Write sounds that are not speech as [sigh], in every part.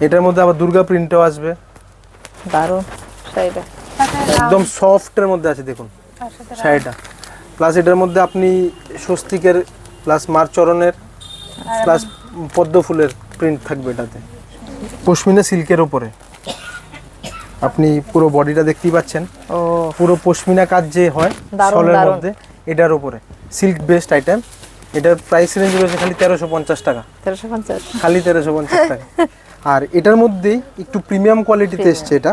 এটার মধ্যে আবার দুর্গা প্রিন্টও আসবে। দারুণ শাড়িটা। একদম সফটের মধ্যে আছে দেখুন শাড়িটা। প্লাস এটার মধ্যে আপনি স্বস্তিকের প্লাস মার চরণের প্লাস পদ্ম ফুলের প্রিন্ট থাকবে এটাতে। পশমিনা সিল্কের ওপরে আপনি পুরো বডিটা দেখতেই পাচ্ছেন। ও। পুরো পশমিনা কাজ যে হয় সলের মধ্যে এটার উপরে। সিল্ক বেস্ট আইটেম এটার প্রাইস রেঞ্জ রয়েছে খালি তেরোশো পঞ্চাশ টাকা। তেরোশো পঞ্চাশ। খালি তেরোশো পঞ্চাশ টাকা। [laughs] আর এটার মধ্যেই একটু প্রিমিয়াম কোয়ালিটিতে এসছে এটা।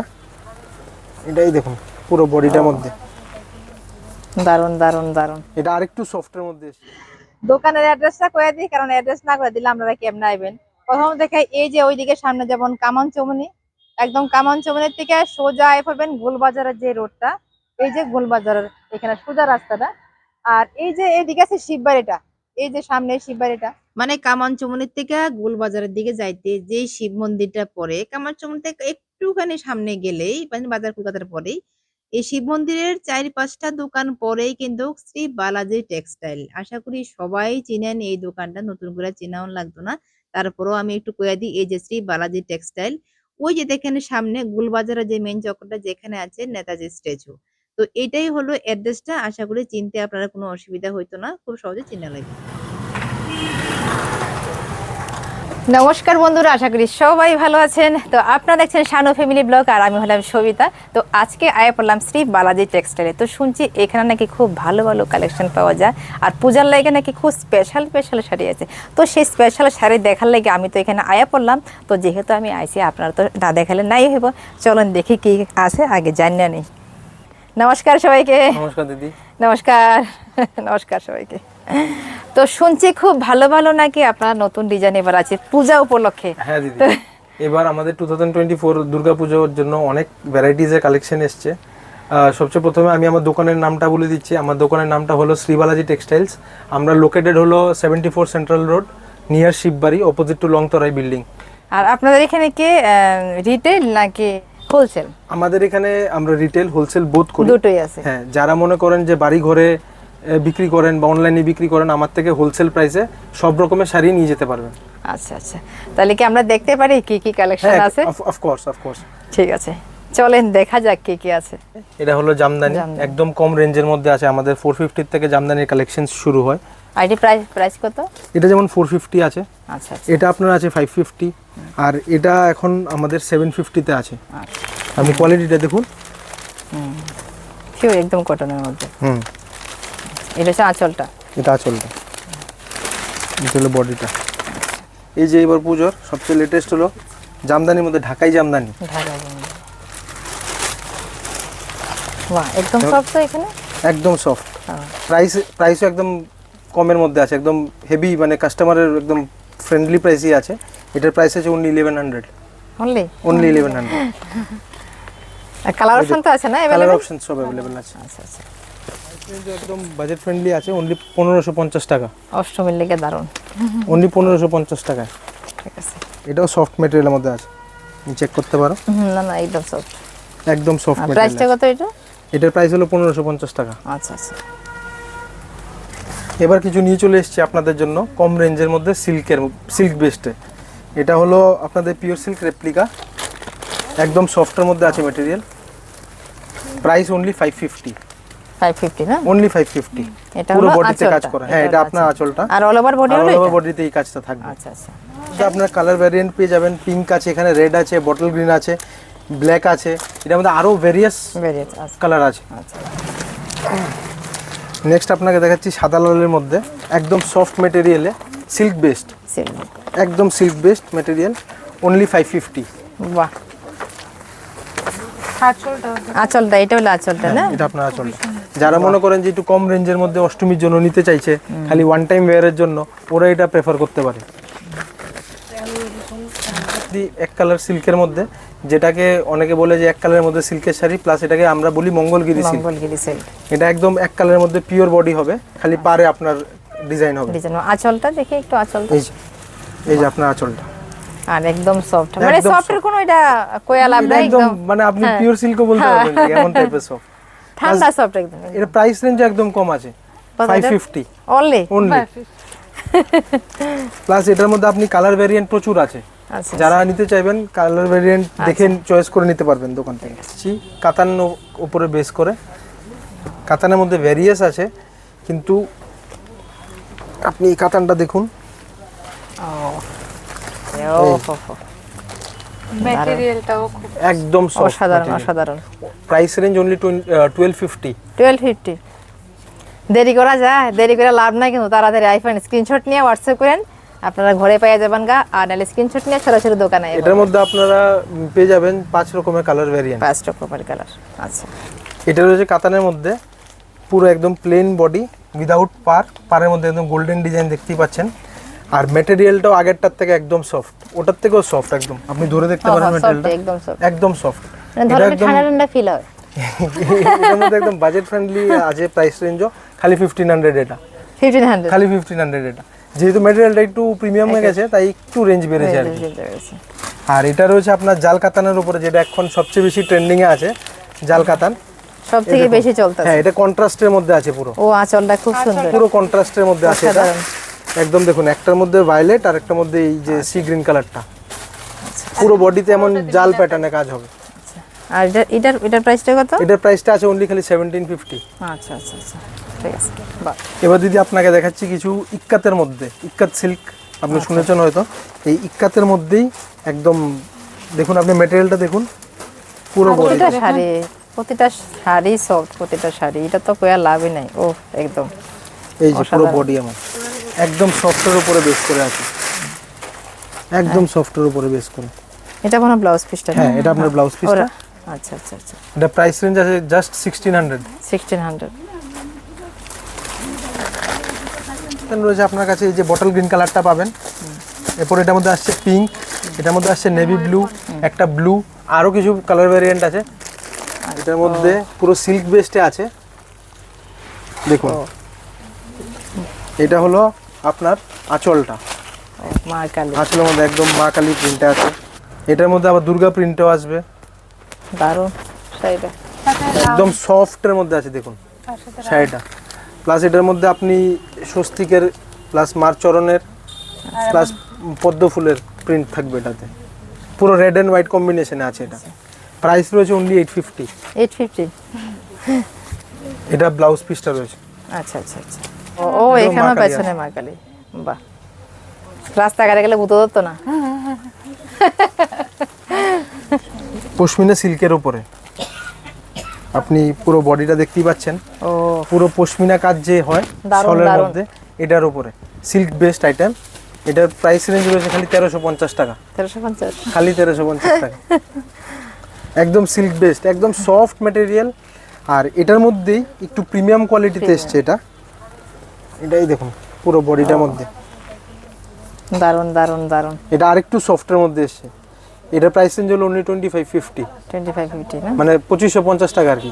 এটাই দেখুন পুরো বডিটার মধ্যে। দারুণ দারুণ দারুণ। এটা আরেকটু সফটের মধ্যে এসছে। দোকানের অ্যাড্রেসটা কয়ে দিই কারণ অ্যাড্রেস না করে দিলে আপনারা কেমন আইবেন? প্রথম দেখে এই যে ওইদিকে সামনে যেমন কামান চমনি একদম কামান চমনির থেকে সোজা আয় পড়বেন গোলবাজারের যে রোডটা এই যে গোলবাজারের এখানে সোজা রাস্তাটা। আর এই যে এইদিকে আছে শিববাড়িটা এই যে সামনে শিববাড়িটা মানে কামান চমনির থেকে গোলবাজারের দিকে যাইতে যে শিব মন্দিরটা পড়ে কামান চমনি থেকে একটুখানি সামনে গেলেই মানে বাজার কলকাতার পরেই, এই শিব মন্দিরের চারি পাঁচটা দোকান পরেই কিন্তু শ্রী বালাজি টেক্সটাইল। আশা করি সবাই চিনেন এই দোকানটা, নতুন করে চেনাও লাগতো না। তারপরেও আমি একটু কয়ে দিই, এই যে শ্রী বালাজি টেক্সটাইল, ওই যে দেখেন সামনে গুলবাজারের যে মেন চক্রটা যেখানে আছে নেতাজি স্ট্যাচু। তো এটাই হলো অ্যাড্রেসটা আশা করি চিনতে আপনারা কোনো অসুবিধা হইতো না, খুব সহজে চিনা লাগবে। নমস্কার বন্ধুরা আশা করি সবাই ভালো আছেন। তো আপনারা দেখছেন শানু ফ্যামিলি ব্লগ আর আমি হলাম সবিতা। তো আজকে আয়া পড়লাম শ্রী বালাজি টেক্সটাইলে। তো শুনছি এখানে নাকি খুব ভালো ভালো কালেকশন পাওয়া যায়। আর পূজার লাগে নাকি খুব স্পেশাল স্পেশাল শাড়ি আছে। তো সেই স্পেশাল শাড়ি দেখার লাগে আমি তো এখানে আয়া পড়লাম। তো যেহেতু আমি আইসি আপনারা তো না দেখালে নাই হইব। চলুন দেখি কি আছে আগে জানিয়ে নেই। নমস্কার সবাইকে। নমস্কার দিদি। নমস্কার। [laughs] নমস্কার সবাইকে। তো শুনছি খুব ভালো ভালো নাকি আপনার নতুন ডিজাইন এবার আছে পূজা উপলক্ষে। হ্যাঁ দিদি এবার আমাদের two thousand twenty four Durga পুজোর জন্য অনেক ভ্যারাইটিজের কালেকশন এসছে। সবচেয়ে প্রথমে আমি আমার দোকানের নামটা বলে দিচ্ছি। আমার দোকানের নামটা হলো শ্রীবালাজি টেক্সটাইলস। আমরা লোকেটেড হলো seventy four Central Road near Shibbari opposite to Longtharai building আর আপনাদের এখানে কি রিটেল নাকি হোলসেল আমাদের এখানে আমরা রিটেল হোলসেল বোধ করি। দুটোই আছে। হ্যাঁ যারা মনে করেন যে বাড়ি ঘরে বিক্রি করেন বা অনলাইনে বিক্রি করেন আমার থেকে হোলসেল প্রাইসে সব রকমের শাড়ি নিয়ে যেতে পারবেন। আচ্ছা আচ্ছা। তাহলে কি আমরা দেখতে পারি কি কি কালেকশন হ্যাঁ আছে? অফকোর্স অফকোর্স ঠিক আছে। চলেন দেখা যাক কি কি আছে। এটা হলো জামদানি। একদম কম রেঞ্জের মধ্যে আছে। আমাদের ফোর ফিফটির থেকে জামদানির কালেকশন শুরু হয়। আইডি প্রাইস প্রাইস কত? এটা যেমন ফোর ফিফটি আছে। আচ্ছা আচ্ছা। এটা আপনার আছে ফাইভ ফিফটি আর এটা এখন আমাদের সেভেন ফিফটিতে আছে। আমি কোয়ালিটিটা দেখুন। পিওর একদম কটনের মধ্যে। হুম। এটা হচ্ছে আঁচলটা। এটা আচলটা। এটা হলো বডিটা। এই যে এবার পুজোর সবচেয়ে লেটেস্ট হলো জামদানির মধ্যে ঢাকাই জামদানি। ঢাকা জামদানি। বাহ একদম তো এখানে? একদম সফট। প্রাইস প্রাইসও একদম কমের মধ্যে আছে একদম হেভি মানে কাস্টমারের একদম ফ্রেন্ডলি প্রাইসই আছে। এটার প্রাইস আছে only eleven hundred only only eleven hundred colour option তো আছে না কালার অপশন সব অ্যাভেলেবেল আছে। আচ্ছা আচ্ছা। একদম বাজেট ফ্রেন্ডলি আছে অনলি পনেরোশো পঞ্চাশ টাকা। অষ্টমীর লেগে দারুণ। অনলি পনেরোশো পঞ্চাশ টাকায়। ঠিক আছে। এটাও সফট মেটেরিয়ালের মধ্যে আছে। চেক করতে পারো। না না একদম সফট একদম সফট প্রাইসটা কত এটা? এটার প্রাইস হলো পনেরোশো পঞ্চাশ টাকা। আচ্ছা আচ্ছা। এবার কিছু নিয়ে চলে এসেছি আপনাদের জন্য কম রেঞ্জের মধ্যে সিল্কের সিল্ক বেস্টে এটা হলো আপনাদের পিওর সিল্ক রেপ্লিকা একদম সফটের মধ্যে আছে material price only five fifty five fifty না? অনলি ফাইভ ফিফটি এটা পুরো বডিতে কাজ করা। হ্যাঁ এটা আপনার আঁচল। আঁচলটা। আর অল ওভার বডি আর হলো all over এটা? বডিতে এই কাজটা থাকবে। আচ্ছা আচ্ছা। এটা আপনার কালার ভ্যারিয়েন্ট পেয়ে যাবেন। পিঙ্ক আছে এখানে রেড আছে বটল গ্রিন আছে ব্ল্যাক আছে। এটার মধ্যে আরও ভেরিয়াস আচ্ছা কালার আছে। আচ্ছা। নেক্সট আপনাকে দেখাচ্ছি সাদা লালের মধ্যে। একদম সফট মেটেরিয়ালে সিল্ক বেস্ট সিল্ক একদম silk best material only five fifty বাহ। আঁচলটা। এটা হলো আঁচলটা না? এটা আপনার আচলটা। যারা মনে করেন যে একটু কম রেঞ্জের মধ্যে অষ্টমীর জন্য নিতে চাইছে খালি ওয়ান টাইম ওয়ারের জন্য ওরা এটা প্রেফার করতে পারে। এক কালার সিল্কের মধ্যে যেটাকে অনেকে বলে যে এক কালারের মধ্যে সিল্কের শাড়ি প্লাস এটাকে আমরা বলি মঙ্গলগিরি সিল্ক মঙ্গলগিরি সিল্ক এটা একদম এক কালারের মধ্যে পিওর বডি হবে খালি পারে আপনার ডিজাইন হবে। ডিজাইন আঁচলটা দেখি একটু আঁচলটা। এই যে এই যে আপনার আঁচলটা। আর একদম সফট মানে সফটের কোনো এটা কোয়া লাভ এটা নাই একদম মানে আপনি হ্যাঁ। পিওর সিল্কও বলতে পারবেন এমন টাইপের সব ঠান্ডা সফট একদম এর প্রাইস রেঞ্জ একদম কম আছে কত ফাইভ এটা? ফিফটি অনলি অনলি প্লাস এটার মধ্যে আপনি কালার ভ্যারিয়েন্ট প্রচুর আছে। আচ্ছা যারা নিতে চাইবেন কালার ভেরিয়েন্ট দেখে চয়েস করে নিতে পারবেন দোকান থেকে। কাতান উপরে বেস করে। কাতানের মধ্যে ভ্যারিয়াস আছে কিন্তু আপনি এই কাতানটা দেখুন। ও। ম্যাটেরিয়ালটাও খুব একদম অসাধারণ অসাধারণ। Price range only twelve fifty twelve fifty দেরি করা যায় দেরি করে লাভ নাই কিন্তু তাড়াতাড়ি আইফোন স্ক্রিনশট নিয়ে হোয়াটসঅ্যাপ করেন আপনারা ঘরে পেয়ে যাবেন গা আর নাহলে স্ক্রিনশট নিয়ে সরাসরি দোকানে। এটার মধ্যে আপনারা পেয়ে যাবেন পাঁচ রকমের কালার ভ্যারিয়েন্ট পাঁচ রকমের কালার আচ্ছা। এটা রয়েছে কাতানের মধ্যে পুরো একদম প্লেন বডি উইদাউট পার পারের মধ্যে একদম গোল্ডেন ডিজাইন দেখতেই পাচ্ছেন। আর ম্যাটেরিয়ালটাও আগেরটার থেকে একদম সফট ওটার থেকেও সফট একদম। আপনি ধরে দেখতে পারেন সফট ম্যাটেরিয়ালটা একদম সফট একদম সফট মানে এটা একদম ঠান্ডা ঠান্ডা ফিল হয়। [laughs] এটার মধ্যে একদম বাজেট ফ্রেন্ডলি আছে প্রাইস রেঞ্জও খালি ফিফটিন হান্ড্রেড এটা। ফিফটিন হান্ড্রেড খালি ফিফটিন হান্ড্রেড এটা। যেহেতু ম্যাটেরিয়ালটা একটু প্রিমিয়াম হয়ে গেছে তাই একটু রেঞ্জ বেড়েছে আর আর এটা রয়েছে আপনার জাল কাতানের উপরে যেটা এখন সবচেয়ে বেশি ট্রেন্ডিং এ আছে জাল কাতান। সব থেকে বেশি চলতেছে। হ্যাঁ এটা কন্ট্রাস্টের মধ্যে আছে পুরো। ও আঁচলটা খুব সুন্দর। পুরো কন্ট্রাস্টের মধ্যে আছে এটা। একদম দেখুন একটার মধ্যে ভায়োলেট আর একটার মধ্যে এই যে সি গ্রিন কালারটা পুরো বডিতে এমন জাল প্যাটার্নে কাজ হবে। আর এটা এটার এটার প্রাইসটা কত? এটার প্রাইসটা আছে অনলি খালি সেভেন্টিন ফিফটি আচ্ছা আচ্ছা আচ্ছা। ঠিক আছে এবার দিদি আপনাকে দেখাচ্ছি কিছু ইক্কাতের মধ্যে ইক্কাত সিল্ক আপনি শুনেছেন হয়তো এই ইক্কাতের মধ্যেই একদম দেখুন আপনি ম্যাটেরিয়ালটা দেখুন পুরো বডি প্রতিটা শাড়ি প্রতিটা শাড়ি সফট প্রতিটা শাড়ি। এটা তো কোয়া লাভই নাই ও একদম এই যে পুরো বডি আমার একদম সফটের উপরে বেস করে আছে। একদম সফটের উপরে বেস করে। এটা কোনো ব্লাউজ পিসটা হ্যাঁ এটা আপনার ব্লাউজ পিসটা আচ্ছা আচ্ছা আচ্ছা। এটা প্রাইস রেঞ্জ আছে just sixteen hundred sixteen hundred রয়েছে আপনার কাছে এই যে বটল গ্রিন কালারটা পাবেন। এরপর এটার মধ্যে আসছে পিঙ্ক এটার মধ্যে আসছে নেভি ব্লু একটা ব্লু আরও কিছু কালার ভ্যারিয়েন্ট আছে। এটার মধ্যে পুরো সিল্ক বেস্টে আছে। দেখুন। এটা হলো আপনার আঁচলটা। মা কালী। আঁচলের মধ্যে একদম মা কালী প্রিন্টে আছে। এটার মধ্যে আবার দুর্গা প্রিন্টও আসবে। দারুণ শাড়িটা একদম সফটের মধ্যে আছে দেখুন শাড়িটা প্লাস এটার মধ্যে আপনি স্বস্তিকের প্লাস মার চরণের প্লাস পদ্ম ফুলের প্রিন্ট থাকবে এটাতে। পুরো রেড অ্যান্ড হোয়াইট কম্বিনেশনে আছে এটা। প্রাইস রয়েছে only eight fifty eight fifty এটা ব্লাউজ পিসটা রয়েছে। আচ্ছা আচ্ছা আচ্ছা। ও কালী পেছনে মা কালী বাহ। রাস্তাঘাটে গেলে ধরতো না? পশমিনা সিল্কের উপরে। আপনি পুরো বডিটা দেখতেই পাচ্ছেন। ও। পুরো পশমিনা কাজ যে হয় দারুণ। মধ্যে এটার উপরে। Silk best item. এটার প্রাইস রেঞ্জ রয়েছে খালি তেরোশো পঞ্চাশ টাকা। তেরোশো পঞ্চাশ। খালি তেরোশো পঞ্চাশ টাকা। একদম সিল্ক বেস্ট একদম সফট ম্যাটেরিয়াল আর এটার মধ্যেই একটু প্রিমিয়াম কোয়ালিটিতে এসছে এটা। এটাই দেখুন পুরো বডিটার মধ্যে। দারুণ দারুণ দারুণ। এটা আরেকটু সফটের মধ্যে এসছে। এটা প্রাইস রেঞ্জ হলো only twenty five fifty twenty five fifty না? মানে পঁচিশশো পঞ্চাশ টাকা আর কি।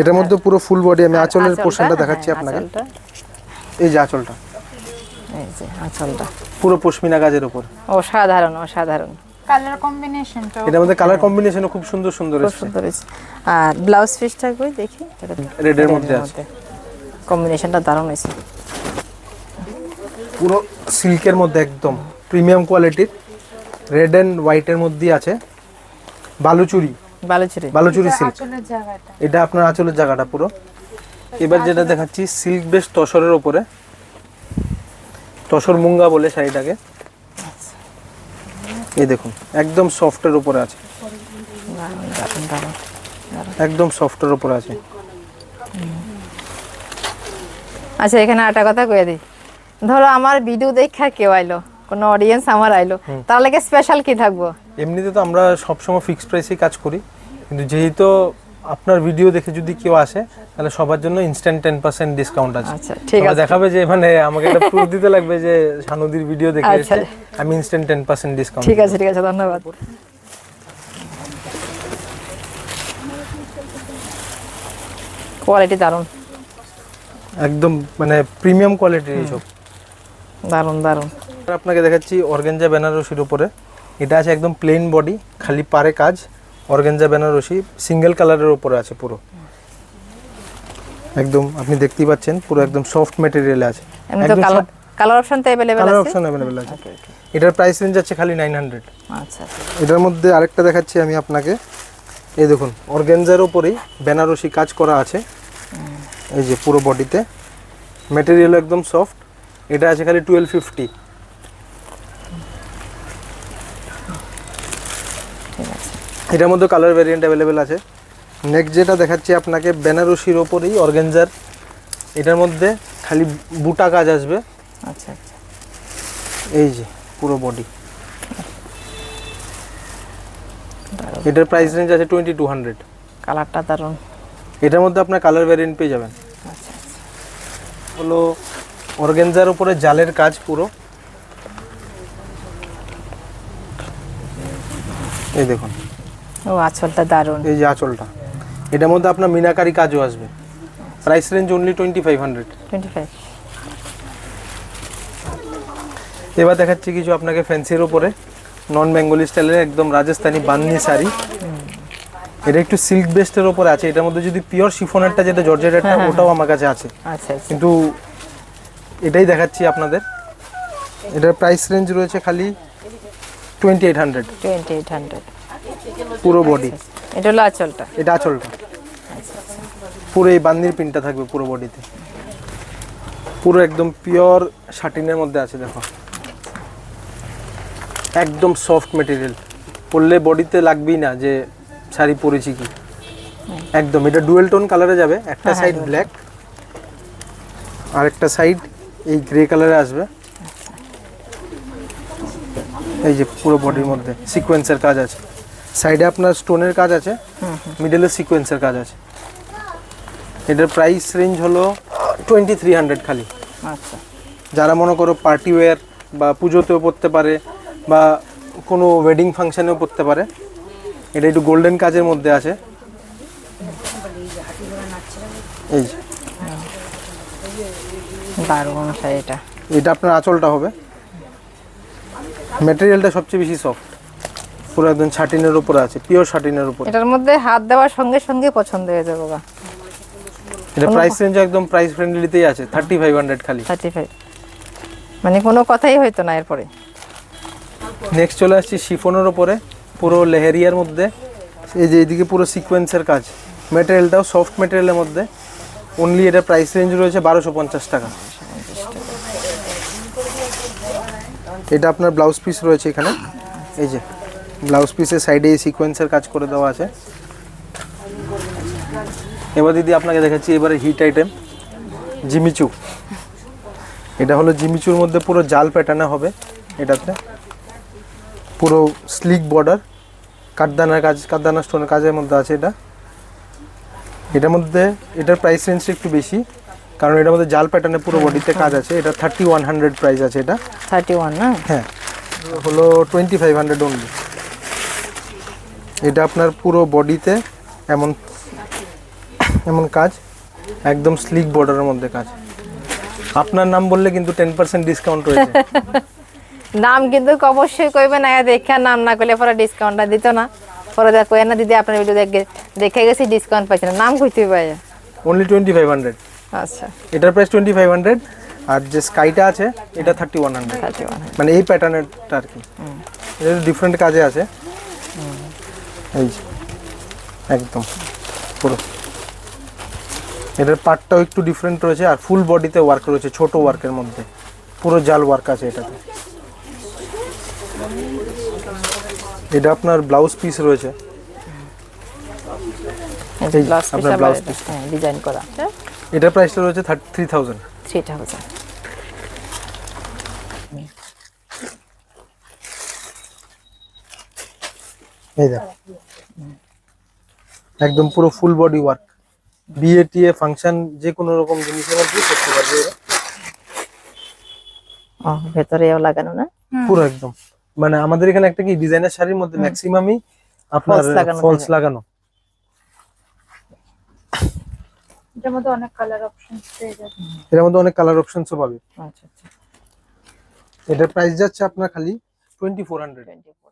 এটার মধ্যে পুরো ফুল বডি আমি আঁচলের পোর্শনটা দেখাচ্ছি হ্যাঁ, আপনাকে। এই যে আঁচলটা। এই যে আঁচলটা। পুরো পশমিনা কাজের উপর। অসাধারণ অসাধারণ। কালার কম্বিনেশনটা এটার মধ্যে কালার কম্বিনেশনও খুব সুন্দর সুন্দর খুব সুন্দর হয়েছে। আর ব্লাউজ পিসটা কই দেখি Red এর মধ্যে আছে। কম্বিনেশনটা দারুণ হয়েছে। পুরো সিল্কের মধ্যে একদম প্রিমিয়াম কোয়ালিটির রেড অ্যান্ড হোয়াইটের মধ্যে আছে। বালুচুরি। বালুচুরি। বালুচুরি সিল্ক। আঁচলের জায়গাটা। এটা আপনার আঁচলের জায়গাটা পুরো। এবার যেটা দেখাচ্ছি সিল্ক বেস তসরের ওপরে। তসর মুঙ্গা বলে শাড়িটাকে। এই দেখুন একদম সফটের উপরে আছে। একদম সফটের উপরে আছে। আচ্ছা এখানে আটা কথা কয়ে দিই। ধরো আমার ভিডিও দেখা কেউ আইলো কোনো অডিয়েন্স আমার আইলো তার লাগে স্পেশাল কি থাকব? এমনিতে তো আমরা সবসময় ফিক্সড প্রাইসেই কাজ করি কিন্তু যেহেতু আপনার ভিডিও দেখে যদি কেউ আসে তাহলে সবার জন্য ইনস্ট্যান্ট টেন পার্সেন্ট ডিসকাউন্ট আছে। আচ্ছা ঠিক আছে। দেখাবে যে মানে আমাকে একটা প্রুফ দিতে লাগবে যে শানুদির ভিডিও দেখে আচ্ছা। এসে আমি ইনস্ট্যান্ট টেন পার্সেন্ট ডিসকাউন্ট ঠিক আছে ঠিক আছে ধন্যবাদ। কোয়ালিটি দারুণ। একদম মানে প্রিমিয়াম কোয়ালিটির এইসব দারুণ দারুণ আপনাকে দেখাচ্ছি অর্গেঞ্জা বেনারসির উপরে। এটা আছে একদম প্লেন বডি খালি পারে কাজ। অর্গেঞ্জা বেনারসি সিঙ্গেল কালারের উপরে আছে পুরো। একদম আপনি দেখতেই পাচ্ছেন পুরো একদম সফট ম্যাটেরিয়ালে আছে। কালার অপশন তো অ্যাভেলেবেল কালার অপশন অ্যাভেলেবেল আছে। এটার প্রাইস রেঞ্জ আছে খালি নাইন হান্ড্রেড আচ্ছা আচ্ছা। এটার মধ্যে আরেকটা দেখাচ্ছি আমি আপনাকে। এই দেখুন অর্গেনজার উপরেই বেনারসি কাজ করা আছে। এই যে পুরো বডিতে। ম্যাটেরিয়াল একদম সফট এটা আছে খালি টুয়েলভ ফিফটি এটার মধ্যে কালার ভ্যারিয়েন্ট অ্যাভেলেবেল আছে। নেক্সট যেটা দেখাচ্ছি আপনাকে বেনারসির ওপরেই অর্গেনজার এটার মধ্যে খালি বুটা কাজ আসবে। আচ্ছা আচ্ছা। এই যে পুরো বডি এটার প্রাইস রেঞ্জ আছে টোয়েন্টি টু হান্ড্রেড কালারটা দারুণ। এটার মধ্যে আপনার কালার ভ্যারিয়েন্ট পেয়ে যাবেন। হলো অর্গেনজার উপরে জালের কাজ পুরো। এই দেখুন। ও আঁচলটা দারুণ। এই যে আঁচলটা। এটার মধ্যে আপনার মিনাকারি কাজও আসবে। Price range only twenty five hundred twenty five এবার দেখাচ্ছি কিছু আপনাকে ফ্যান্সির উপরে। নন বেঙ্গলি স্টাইলের একদম রাজস্থানি বান্নি শাড়ি। এটা একটু সিল্ক বেস্টের উপরে আছে এটার মধ্যে যদি পিওর শিফনেরটা যেটা জর্জেটেরটা হ্যাঁ, হ্যাঁ, ওটাও আমার কাছে আছে। আচ্ছা আচ্ছা। কিন্তু এটাই দেখাচ্ছি আপনাদের। এটার প্রাইস রেঞ্জ রয়েছে খালি twenty eight hundred twenty eight hundred পুরো বডি এটা হলো আঁচলটা। এটা আঁচলটা। পুরো এই বান্দির পিনটা থাকবে পুরো বডিতে পুরো একদম পিওর শাটিনের মধ্যে আছে দেখো। একদম সফট মেটেরিয়াল পরলে বডিতে লাগবেই না যে শাড়ি পরেছি কি? একদম এটা ডুয়েল টোন কালারে যাবে একটা সাইড ব্ল্যাক আর একটা সাইড এই গ্রে কালারে আসবে। এই যে পুরো বডির মধ্যে সিকোয়েন্সের কাজ আছে। সাইডে আপনার স্টোনের কাজ আছে মিডলে সিকোয়েন্সের কাজ আছে। এটার প্রাইস রেঞ্জ হলো টোয়েন্টি থ্রি হান্ড্রেড খালি। আচ্ছা। যারা মনে করো পার্টি ওয়্যার বা পুজোতেও পড়তে পারে বা কোনো ওয়েডিং ফাংশানেও পড়তে পারে এটা একটু গোল্ডেন কাজের মধ্যে আছে। এই যে। দারুণ শাড়িটা এটা। আপনার আঁচলটা হবে। সবচেয়ে বেশি সফট পুরো একদম শাটিনের উপরে আছে পিওর শাটিনের উপরে। এটার মধ্যে হাত দেওয়ার সঙ্গে সঙ্গে পছন্দ হয়ে যাবে গা। এটা প্রাইস রেঞ্জ একদম প্রাইস ফ্রেন্ডলিতেই আছে থার্টি ফাইভ হান্ড্রেড খালি। থার্টি ফাইভ মানে কোনো কথাই হইতো না এরপরে। নেক্সট চলে আসছি শিফনের ওপরে পুরো লেহেরিয়ার মধ্যে, এই যে এদিকে পুরো সিকোয়েন্সের কাজ। মেটেরিয়ালটাও সফট মেটেরিয়ালের মধ্যে। অনলি এটা প্রাইস রেঞ্জ রয়েছে বারোশো পঞ্চাশ টাকা। এটা আপনার ব্লাউজ পিস রয়েছে এখানে। এই যে ব্লাউজ পিসের সাইডে এই সিকোয়েন্সের কাজ করে দেওয়া আছে। এবার দিদি আপনাকে দেখাচ্ছি এবারে হিট আইটেম জিমিচু এটা হলো জিমিচুর মধ্যে পুরো জাল প্যাটার্নে হবে এটাতে। পুরো স্লিক বর্ডার কাঠদানার কাজ কাঠদানা স্টোনের কাজের মধ্যে আছে এটা। এটার মধ্যে এটার প্রাইস রেঞ্জটা একটু বেশি কারণ এটার মধ্যে জাল প্যাটার্নে পুরো বডিতে কাজ আছে। এটা থার্টি ওয়ান হান্ড্রেড প্রাইস আছে এটা। থার্টি ওয়ান না? হ্যাঁ। হলো টোয়েন্টি ফাইভ হান্ড্রেড অনলি এটা আপনার পুরো বডিতে এমন এমন কাজ একদম স্লিক বর্ডারের মধ্যে কাজ। আপনার নাম বললে কিন্তু টেন পার্সেন্ট ডিসকাউন্ট রয়েছে নাম কিন্তু অবশ্যই কইবে না দেখে নাম না করলে পরে ডিসকাউন্টটা দিত না। পরে দেখ না দিদি আপনার ভিডিও দেখে দেখে গেছি ডিসকাউন্ট পাইছে না। নাম কইতে পাই অনলি টোয়েন্টি ফাইভ হান্ড্রেড আচ্ছা। এটার প্রাইস টোয়েন্টি ফাইভ হান্ড্রেড আর যে স্কাইটা আছে এটা থার্টি ওয়ান হান্ড্রেড মানে এই প্যাটার্নেরটা আর কি। এটা ডিফারেন্ট কাজে আছে। এই একদম। পুরো। এটার পার্টটাও একটু ডিফারেন্ট রয়েছে আর ফুল বডিতে ওয়ার্ক রয়েছে ছোট ওয়ার্কের মধ্যে। পুরো জাল ওয়ার্ক আছে এটাতে। এটা আপনার ব্লাউজ পিস রয়েছে। যে, ব্লাউজ পিস। হ্যাঁ ডিজাইন করা। এটার প্রাইসটা রয়েছে থ্রি থাউজেন্ড থ্রি থাউজেন্ড এই দেখ। একদম পুরো ফুল বডি ওয়ার্ক বিয়ে টিয়ে ফাংশন যে কোনো রকম জিনিসের মধ্যে করতে পারবে এরা। ভেতরেও লাগানো না? পুরো একদম। মানে আমাদের এখানে একটা কি ডিজাইনের শাড়ির মধ্যে ম্যাক্সিমামই আপনার ফলস লাগানো এটার মধ্যে অনেক কালার অপশন পেয়ে যাবে এর মধ্যে অনেক কালার অপশনসও পাবে। আচ্ছা আচ্ছা। এটার প্রাইস যাচ্ছে আপনার খালি twenty four hundred twenty four